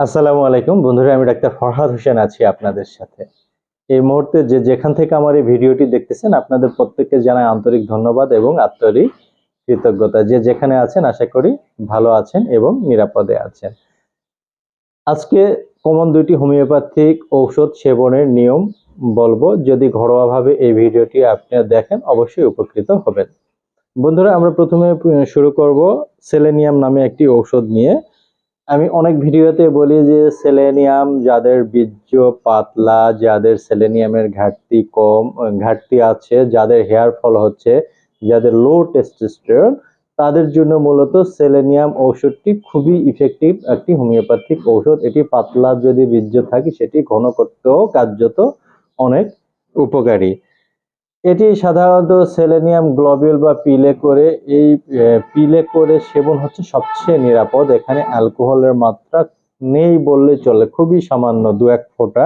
আসসালামু আলাইকুম। বন্ধুরা, আমি ডাক্তার ফরহাদ হোসেন আছি আপনাদের সাথে। এই মুহূর্তে যে যেখান থেকে আমার এই ভিডিওটি দেখতেছেন, আপনাদের প্রত্যেককে জানাই আন্তরিক ধন্যবাদ এবং আন্তরিক কৃতজ্ঞতা। যে যেখানে আছেন, আশা করি ভালো আছেন এবং নিরাপদে আছেন। আজকে কমন দুইটি হোমিওপ্যাথিক ঔষধ সেবনের নিয়ম বলব। যদি ঘরোয়াভাবে এই ভিডিওটি আপনারা দেখেন, অবশ্যই উপকৃত হবেন। বন্ধুরা, আমরা প্রথমে শুরু করব সেলেনিয়াম নামে একটি ঔষধ নিয়ে। আমি অনেক ভিডিওতে বলি যে সেলেনিয়াম যাদের বীর্য পাতলা, যাদের সেলেনিয়ামের ঘাটতি কম, ঘাটতি আছে, যাদের হেয়ার ফল হচ্ছে, যাদের লো টেস্টোস্টেরন তাদের জন্য মূলত সেলেনিয়াম ঔষধটি খুবই ইফেক্টিভ একটি হোমিওপ্যাথিক ঔষধ। এটি পাতলা যদি বীর্য থাকে, সেটি ঘন করতেও কার্যত অনেক উপকারী। এটি সাধারণত সেলেনিয়াম গ্লোবিউল বা পিলে করে এই পিলে করে সেবন হচ্ছে সবচেয়ে নিরাপদ। এখানে অ্যালকোহলের মাত্রা নেই বললে চলে, খুবই সামান্য দু এক ফোঁটা।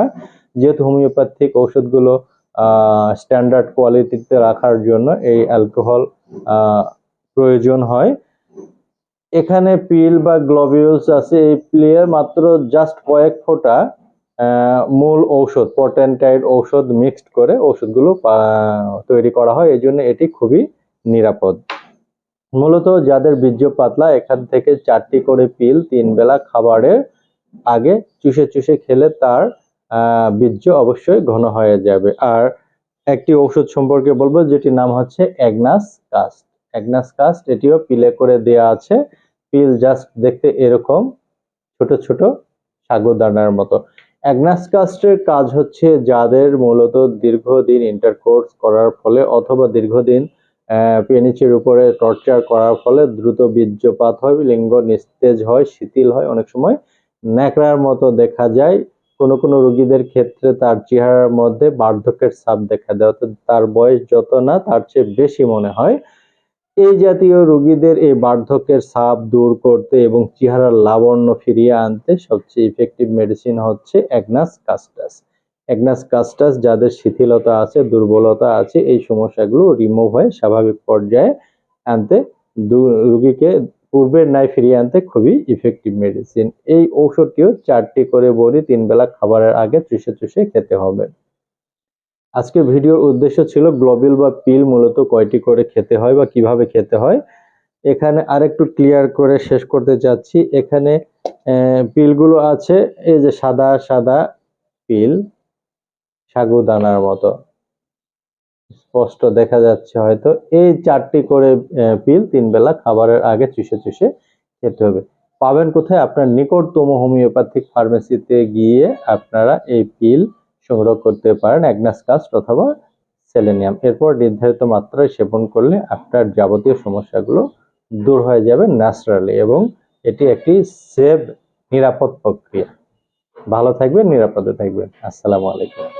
যেহেতু হোমিওপ্যাথিক ঔষধগুলো স্ট্যান্ডার্ড কোয়ালিটিতে রাখার জন্য এই অ্যালকোহল প্রয়োজন হয়। এখানে পিল বা গ্লোবিউলস আছে এই পিলের মাত্র জাস্ট কয়েক ফোঁটা। মূল ঔষধ পটেন্টাইড ঔষধ মিক্সড করে ওষুধগুলো পা- তৈরি করা হয়। এই জন্য এটি খুবই নিরাপদ। মূলত যাদের বীর্য পাতলা, এখান থেকে চারটি করে পিল তিন বেলা খাবারের আগে চুষে চুষে খেলে তার বীর্য অবশ্যই ঘন হয়ে যাবে। আর একটি ঔষধ সম্পর্কে বলব, যেটির নাম হচ্ছে অ্যাগনাস কাস্ট অ্যাগনাস কাস্ট এটিও পিলে করে দেয়া আছে। পিল জাস্ট দেখতে এরকম ছোট ছোট সাগুদানার মতো। অ্যাগনাস কাস্টের কাজ হচ্ছে যাদের মূলত দীর্ঘদিন ইন্টারকোর্স করার ফলে অথবা দীর্ঘদিন পেনিচের উপরে টর্চার করার ফলে দ্রুত বীর্যপাত হয়, লিঙ্গ নিস্তেজ হয়, শিথিল হয়। অনেক সময় ন্যাকড়ার মতো দেখা যায়। কোনো কোনো রোগীদের ক্ষেত্রে তার চেহারার মধ্যে বার্ধক্যের ছাপ দেখা দেয়। অর্থাৎ তার বয়স যত না, তার চেয়ে বেশি মনে হয়। এই জাতীয় রোগীদের এই বার্ধক্যের ছাপ দূর করতে এবং চেহারার লাবণ্য ফিরিয়ে আনতে সবচেয়ে ইফেক্টিভ মেডিসিন হচ্ছে অ্যাগনাস কাস্টাস অ্যাগনাস কাস্টাস যাদের শিথিলতা আছে, দুর্বলতা আছে, এই সমস্যাগুলো রিমুভ হয়ে স্বাভাবিক পর্যায়ে আনতে রোগীকে পূর্বের ন্যায় ফিরিয়ে আনতে খুবই ইফেক্টিভ মেডিসিন এই ঔষধটিও চারটি করে বড়ি তিন বেলা খাবারের আগে চুষে চুষে খেতে হবে। আজকের ভিডিওর উদ্দেশ্য ছিল গ্লোবিল বা পিল মূলত কয়টি করে খেতে হয় বা কীভাবে খেতে হয়। এখানে আরেকটু ক্লিয়ার করে শেষ করতে চাচ্ছি। এখানে পিলগুলো আছে, এই যে সাদা সাদা পিল সাগুদানার মতো। স্পষ্ট দেখা যাচ্ছে হয়তো। এই চারটি করে পিল তিন বেলা খাবারের আগে চুষে চুষে খেতে হবে। পাবেন কোথায়? আপনার নিকটতম হোমিওপ্যাথিক ফার্মেসিতে গিয়ে আপনারা এই পিল সংগ্রহ করতে পারেন অ্যাগনাস কাস্ট অথবা সেলেনিয়াম এরপর নির্ধারিত মাত্রায় সেবন করলে আপনার যাবতীয় সমস্যাগুলো দূর হয়ে যাবে ন্যাচারালি এবং এটি একটি সেভ নিরাপদ প্রক্রিয়া। ভালো থাকবেন, নিরাপদে থাকবেন। আসসালামু আলাইকুম।